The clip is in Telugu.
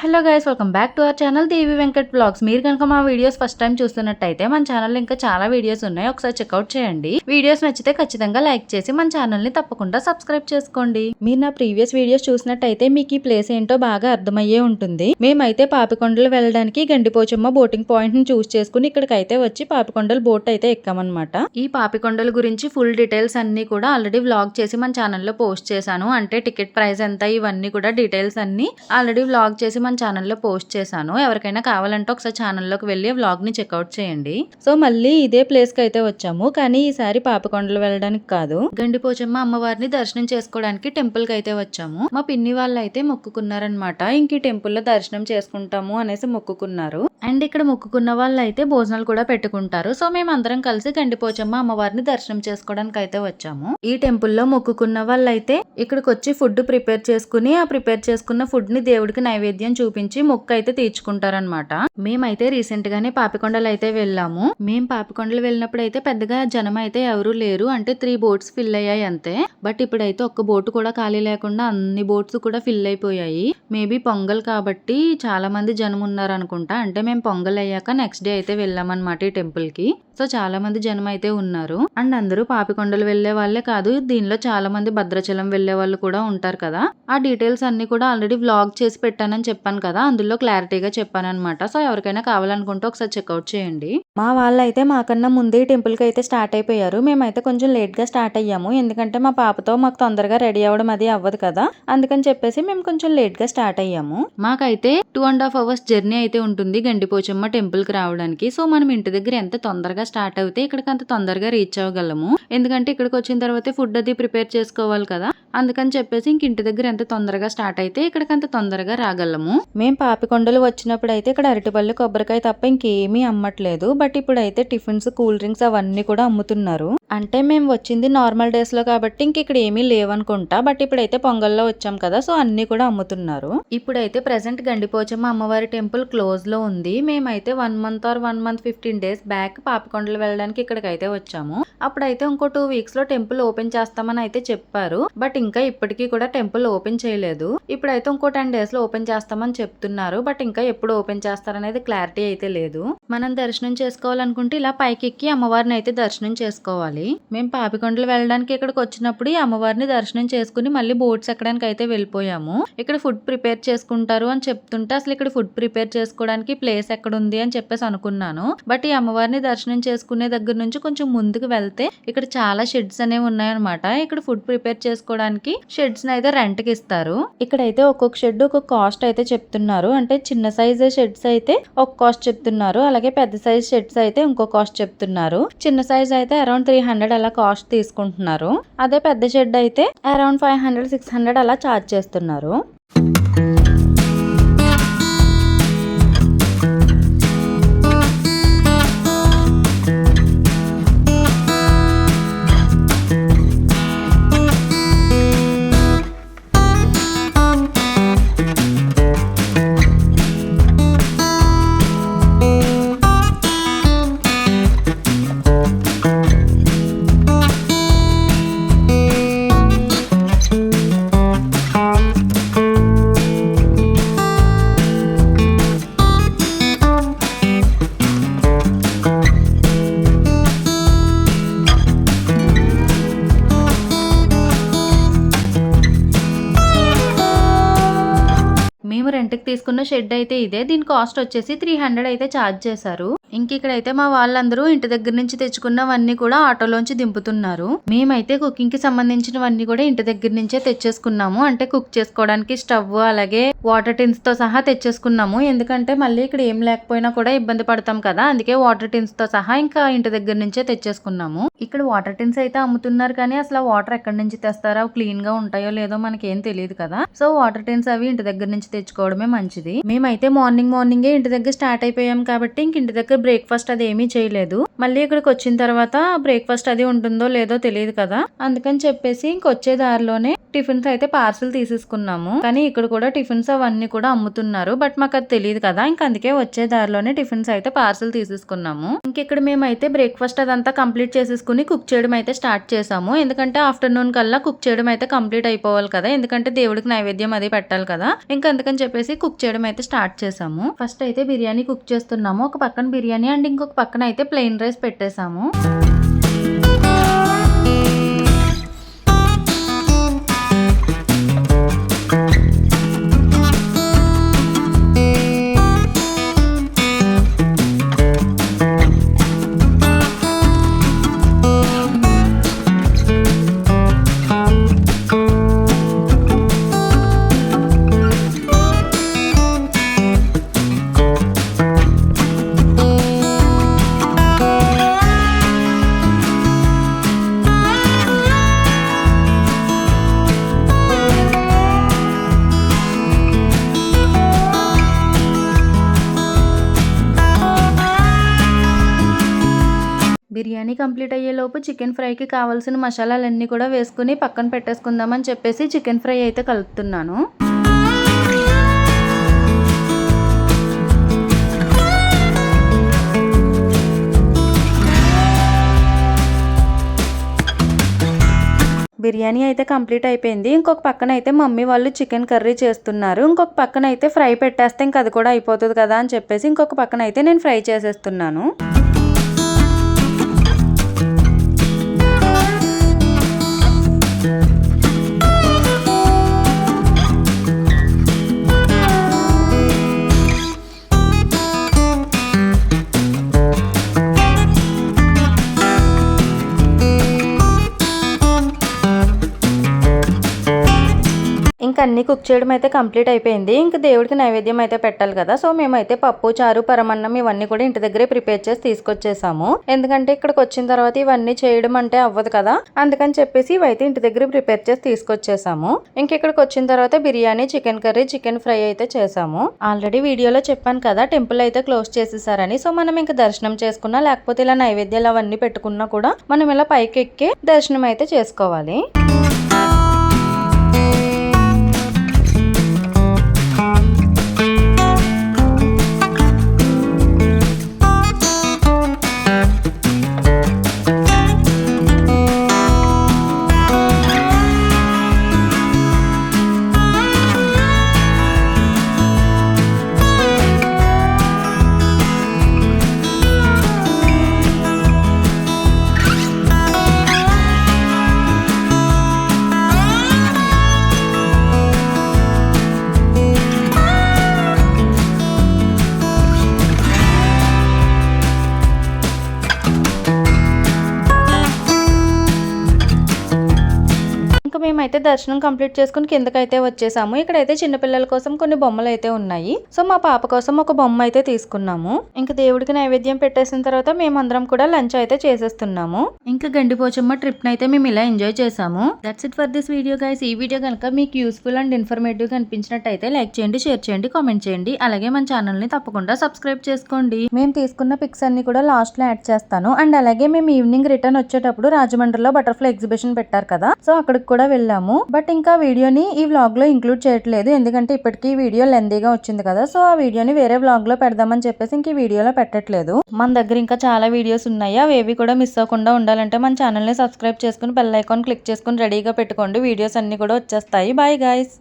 Hello guys welcome back to our channel Devi Venkat blogs మీరు కనుక మా వీడియోస్ ఫస్ట్ టైం చూస్తున్నట్టయితే మన ఛానల్ ఇంకా చాలా వీడియోస్ ఉన్నాయి. ఒకసారి చెక్అవుట్ చేయండి. వీడియోస్ నచ్చితే ఖచ్చితంగా లైక్ చేసి మన ఛానల్ని తప్పకుండా సబ్స్క్రైబ్ చేసుకోండి. మీరు నా ప్రీవియస్ వీడియోస్ చూసినట్టయితే మీకు ఈ ప్లేస్ ఏంటో బాగా అర్థమయ్యే ఉంటుంది. మేమైతే పాపికొండలు వెళ్ళడానికి గండిపోచమ్మ బోటింగ్ పాయింట్ని చూస్ చేసుకుని ఇక్కడికైతే వచ్చి పాపికొండలు బోట్ అయితే ఎక్కామన్నమాట. ఈ పాపికొండల గురించి ఫుల్ డీటెయిల్స్ అన్ని కూడా ఆల్రెడీ వ్లాగ్ చేసి మన ఛానల్లో పోస్ట్ చేశాను. అంటే టికెట్ ప్రైస్ ఎంత ఇవన్నీ కూడా డీటెయిల్స్ అన్ని ఆల్రెడీ వ్లాగ్ చేసి మన ఛానల్లో పోస్ట్ చేశాను. ఎవరికైనా కావాలంటే ఒకసారి ఛానల్లోకి వెళ్ళి వ్లాగ్ని చెక్అవుట్ చేయండి. సో మళ్ళీ ఇదే ప్లేస్కి అయితే వచ్చాము. కానీ ఈసారి పాపకొండలు వెళ్ళడానికి కాదు. గండిపోచమ్మ అమ్మవారిని దర్శనం చేసుకోవడానికి టెంపుల్కి అయితే వచ్చాము. మా పిన్ని వాళ్ళు అయితే మొక్కుకున్నారనమాట ఇంక ఈ టెంపుల్లో దర్శనం చేసుకుంటాము అనేసి మొక్కుకున్నారు. అండ్ ఇక్కడ మొక్కుకున్న వాళ్ళు అయితే భోజనాలు కూడా పెట్టుకుంటారు. సో మేము అందరం కలిసి గండిపోచమ్మ అమ్మవారిని దర్శనం చేసుకోవడానికి అయితే వచ్చాము. ఈ టెంపుల్లో మొక్కుకున్న వాళ్ళు అయితే ఇక్కడికి వచ్చి ఫుడ్ ప్రిపేర్ చేసుకుని ఆ ప్రిపేర్ చేసుకున్న ఫుడ్ని దేవుడికి నైవేద్యం చూపించి మొక్క అయితే తీర్చుకుంటారనమాట మేమైతే రీసెంట్ గానే పాపికొండలు అయితే వెళ్ళాము. మేము పాపికొండలు వెళ్ళినప్పుడు అయితే పెద్దగా జనం అయితే ఎవరు లేరు. అంటే త్రీ బోట్స్ ఫిల్ అయ్యాయి అంతే. బట్ ఇప్పుడైతే ఒక్క బోట్ కూడా ఖాళీ లేకుండా అన్ని బోట్స్ కూడా ఫిల్ అయిపోయాయి. మేబీ పొంగల్ కాబట్టి చాలా మంది జనం ఉన్నారు అనుకుంటా అంటే మేము పొంగల్ అయ్యాక నెక్స్ట్ డే అయితే వెళ్ళామన్నమాట ఈ టెంపుల్కి. సో చాలా మంది జనం అయితే ఉన్నారు. అండ్ అందరూ పాపికొండలు వెళ్ళే వాళ్ళే కాదు దీనిలో చాలా మంది భద్రాచలం వెళ్ళే వాళ్ళు కూడా ఉంటారు కదా. ఆ డీటెయిల్స్ అన్ని కూడా ఆల్రెడీ వ్లాగ్ చేసి పెట్టానని చెప్పాను కదా అందులో క్లారిటీగా చెప్పాను అనమాట సో ఎవరికైనా కావాలనుకుంటే ఒకసారి చెక్అవుట్ చేయండి. మా వాళ్ళు అయితే మాకన్నా ముందే టెంపుల్కి అయితే స్టార్ట్ అయిపోయారు. మేమైతే కొంచెం లేట్గా స్టార్ట్ అయ్యాము. ఎందుకంటే మా పాపతో మాకు తొందరగా రెడీ అవ్వడం అది అవ్వదు కదా. అందుకని చెప్పేసి మేము కొంచెం లేట్గా స్టార్ట్ అయ్యాము. మాకైతే two and half hours journey అయితే ఉంటుంది గండిపోచమ్మ టెంపుల్కి రావడానికి. సో మనం ఇంటి దగ్గర ఎంత తొందరగా స్టార్ట్ అవుతే ఇక్కడికి అంత తొందరగా రీచ్ అవ్వగలము. ఎందుకంటే ఇక్కడికి వచ్చిన తర్వాత ఫుడ్ అది ప్రిపేర్ చేసుకోవాలి కదా. అందుకని చెప్పేసి ఇంక ఇంటి దగ్గర ఎంత తొందరగా స్టార్ట్ అయితే ఇక్కడికి అంత తొందరగా రాగలము. మేము పాపికొండలు వచ్చినప్పుడు అయితే ఇక్కడ అరటిపళ్ళు కొబ్బరికాయ తప్ప ఇంకేమీ అమ్మట్లేదు. బట్ ఇప్పుడైతే టిఫిన్స్ కూల్ డ్రింక్స్ అవన్నీ కూడా అమ్ముతున్నారు. అంటే మేము వచ్చింది నార్మల్ డేస్లో కాబట్టి ఇంక ఇక్కడ ఏమీ లేవనుకుంటా. బట్ ఇప్పుడైతే పొంగల్లో వచ్చాం కదా సో అన్ని కూడా అమ్ముతున్నారు. ఇప్పుడైతే ప్రెసెంట్ గండిపోచమ్మ అమ్మవారి టెంపుల్ క్లోజ్లో ఉంది. మేమైతే one month or one month fifteen days back Papikondalu వెళ్ళడానికి ఇక్కడికైతే వచ్చాము. అప్పుడైతే ఇంకో టూ వీక్స్లో టెంపుల్ ఓపెన్ చేస్తామని అయితే చెప్పారు. బట్ ఇంకా ఇప్పటికీ కూడా టెంపుల్ ఓపెన్ చేయలేదు. ఇప్పుడైతే ఇంకో టెన్ డేస్లో ఓపెన్ చేస్తామని చెప్తున్నారు. బట్ ఇంకా ఎప్పుడు ఓపెన్ చేస్తారనేది క్లారిటీ అయితే లేదు. మనం దర్శనం చేసుకోవాలనుకుంటే ఇలా పైకి ఎక్కి అమ్మవారిని అయితే దర్శనం చేసుకోవాలి. మేము పాపికొండలు వెళ్ళడానికి ఇక్కడికి వచ్చినప్పుడు ఈ అమ్మవారిని దర్శనం చేసుకుని మళ్ళీ బోట్స్ ఎక్కడానికి అయితే వెళ్ళిపోయాము. ఇక్కడ ఫుడ్ ప్రిపేర్ చేసుకుంటారు అని చెప్తుంటే అసలు ఇక్కడ ఫుడ్ ప్రిపేర్ చేసుకోవడానికి ప్లేస్ ఎక్కడ ఉంది అని చెప్పేసి అనుకున్నాను. బట్ ఈ అమ్మవారిని దర్శనం చేసుకునే దగ్గర నుంచి కొంచెం ముందుకు వెళ్తే ఇక్కడ చాలా షెడ్స్ అనేవి ఉన్నాయన్నమాట. ఇక్కడ ఫుడ్ ప్రిపేర్ చేసుకోవడానికి షెడ్స్ అయితే రెంట్కి ఇస్తారు. ఇక్కడైతే ఒక్కొక్క షెడ్ ఒక్కొక్క కాస్ట్ అయితే చెప్తున్నారు. అంటే చిన్న సైజ్ షెడ్స్ అయితే ఒక కాస్ట్ చెప్తున్నారు. అలాగే పెద్ద సైజ్ షెడ్స్ అయితే ఇంకో కాస్ట్ చెప్తున్నారు. చిన్న సైజ్ అయితే అరౌండ్ త్రీ హండ్రెడ్ అలా కాస్ట్ తీసుకుంటున్నారు. అదే పెద్ద షెడ్ అయితే around five hundred six hundred అలా చార్జ్ చేస్తున్నారు. తీసుకున్న షెడ్ అయితే ఇదే. దీని కాస్ట్ వచ్చేసి త్రీ హండ్రెడ్ అయితే ఛార్జ్ చేశారు. ఇంక ఇక్కడైతే మా వాళ్ళందరూ ఇంటి దగ్గర నుంచి తెచ్చుకున్నవన్నీ కూడా ఆటోలోంచి దింపుతున్నారు. మేమైతే కుకింగ్కి సంబంధించినవన్నీ కూడా ఇంటి దగ్గర నుంచే తెచ్చేసుకున్నాము. అంటే కుక్ చేసుకోవడానికి స్టవ్ అలాగే వాటర్ టిన్స్తో సహా తెచ్చేసుకున్నాము. ఎందుకంటే మళ్ళీ ఇక్కడ ఏం లేకపోయినా కూడా ఇబ్బంది పడతాం కదా. అందుకే వాటర్ టిన్స్తో సహా ఇంకా ఇంటి దగ్గర నుంచే తెచ్చేసుకున్నాము. ఇక్కడ వాటర్ టిన్స్ అయితే అమ్ముతున్నారు కానీ అసలు వాటర్ ఎక్కడి నుంచి తెస్తారో క్లీన్గా ఉంటాయో లేదో మనకేం తెలియదు కదా. సో వాటర్ టిన్స్ అవి ఇంటి దగ్గర నుంచి తెచ్చుకోవడమే మంచిది. మేమైతే మార్నింగ్ మార్నింగే ఇంటి దగ్గర స్టార్ట్ అయిపోయాం కాబట్టి ఇంక ఇంటి దగ్గర బ్రేక్ఫాస్ట్ అది ఏమీ చేయలేదు. మళ్ళీ ఇక్కడికి వచ్చిన తర్వాత బ్రేక్ఫాస్ట్ అది ఉంటుందో లేదో తెలియదు కదా. అందుకని చెప్పేసి ఇంకొచ్చే దారిలోనే టిఫిన్స్ అయితే పార్సిల్ తీసేసుకున్నాము. కానీ ఇక్కడ కూడా టిఫిన్స్ అవన్నీ కూడా అమ్ముతున్నారు. బట్ మాకు అది తెలియదు కదా. ఇంక అందుకే వచ్చే దారిలోనే టిఫిన్స్ అయితే పార్సిల్ తీసేసుకున్నాము. ఇంకెక్కడ మేమైతే బ్రేక్ఫాస్ట్ అదంతా కంప్లీట్ చేసేసుకుని కుక్ చేయడం అయితే స్టార్ట్ చేసాము ఎందుకంటే ఆఫ్టర్నూన్ కల్లా కుక్ చేయడం అయితే కంప్లీట్ అయిపోవాలి కదా. ఎందుకంటే దేవుడికి నైవేద్యం అది పెట్టాలి కదా. ఇంకా అందుకని చెప్పేసి కుక్ కుక్ చేయడం అయితే స్టార్ట్ చేసాము ఫస్ట్ అయితే బిర్యానీ కుక్ చేస్తున్నాము. ఒక పక్కన బిర్యానీ అండ్ ఇంకొక పక్కన అయితే ప్లెయిన్ రైస్ పెట్టేసాము కంప్లీట్ అయ్యేలోపు చికెన్ ఫ్రైకి కావాల్సిన మసాలాలన్నీ కూడా వేసుకుని పక్కన పెట్టేసుకుందామని చెప్పేసి చికెన్ ఫ్రై అయితే కలుపుతున్నాను. బిర్యానీ అయితే కంప్లీట్ అయిపోయింది. ఇంకొక పక్కన అయితే మమ్మీ వాళ్ళు చికెన్ కర్రీ చేస్తున్నారు. ఇంకొక పక్కన అయితే ఫ్రై పెట్టేస్తే ఇంక అది కూడా అయిపోతుంది కదా అని చెప్పేసి ఇంకొక పక్కన అయితే నేను ఫ్రై చేసేస్తున్నాను. ఇంకా అన్ని కుక్ చేయడం అయితే కంప్లీట్ అయిపోయింది. ఇంకా దేవుడికి నైవేద్యం అయితే పెట్టాలి కదా. సో మేమైతే పప్పు చారు పరమన్నం ఇవన్నీ కూడా ఇంటి దగ్గరే ప్రిపేర్ చేసి తీసుకొచ్చేసాము. ఎందుకంటే ఇక్కడికి వచ్చిన తర్వాత ఇవన్నీ చేయడం అంటే అవ్వదు కదా. అందుకని చెప్పేసి ఇవైతే ఇంటి దగ్గర ప్రిపేర్ చేసి తీసుకొచ్చేసాము. ఇంక ఇక్కడికి వచ్చిన తర్వాత biryani chicken curry chicken fry అయితే చేసాము. ఆల్రెడీ వీడియోలో చెప్పాను కదా టెంపుల్ అయితే క్లోజ్ చేసేసారని. సో మనం ఇంకా దర్శనం చేసుకున్నా లేకపోతే ఇలా నైవేద్యాలు అవన్నీ పెట్టుకున్నా కూడా మనం ఇలా పైకి ఎక్కి దర్శనం అయితే చేసుకోవాలి. ఇంకా మేమైతే దర్శనం కంప్లీట్ చేసుకుని కిందకైతే వచ్చేసాము. ఇక్కడైతే చిన్నపిల్లల కోసం కొన్ని బొమ్మలు అయితే ఉన్నాయి. సో మా పాప కోసం ఒక బొమ్మ అయితే తీసుకున్నాము. ఇంకా దేవుడికి నైవేద్యం పెట్టేసిన తర్వాత మేమందరం కూడా లంచ్ అయితే చేసేస్తున్నాము. ఇంకా గండిపోచమ్మ ట్రిప్ అయితే మేము ఇలా ఎంజాయ్ చేసాము that's it for this video guys ఈ వీడియో కనుక మీకు యూస్ఫుల్ అండ్ ఇన్ఫర్మేటివ్ అనిపించినట్టయితే లైక్ చేయండి షేర్ చేయండి కామెంట్ చేయండి. అలాగే మన ఛానల్ని తప్పకుండా సబ్స్క్రైబ్ చేసుకోండి. మేము తీసుకున్న పిక్స్ అన్ని కూడా లాస్ట్లో యాడ్ చేస్తాను. అండ్ అలాగే మేము ఈవినింగ్ రిటర్న్ వచ్చేటప్పుడు రాజమండ్రిలో బటర్ఫ్లై ఎగ్జిబిషన్ పెట్టారు కదా. సో అక్కడికి కూడా వెళ్ళాము. బట్ ఇంకా వీడియోని ఈ వ్లాగ్లో ఇంక్లూడ్ చేయట్లేదు. ఎందుకంటే ఇప్పటికీ వీడియో లెందీగా వచ్చింది కదా. సో ఆ వీడియోని వేరే వ్లాగ్లో పెడదామని చెప్పేసి ఇంక ఈ వీడియోలో పెట్టట్లేదు. మన దగ్గర ఇంకా చాలా వీడియోస్ ఉన్నాయి. అవి ఏవి కూడా మిస్ అవ్వకుండా ఉండాలంటే మన ఛానల్ని సబ్స్క్రైబ్ చేసుకుని బెల్ ఐకాన్ క్లిక్ చేసుకుని రెడీగా పెట్టుకోండి. వీడియోస్ అన్ని కూడా వచ్చేస్తాయి. Bye guys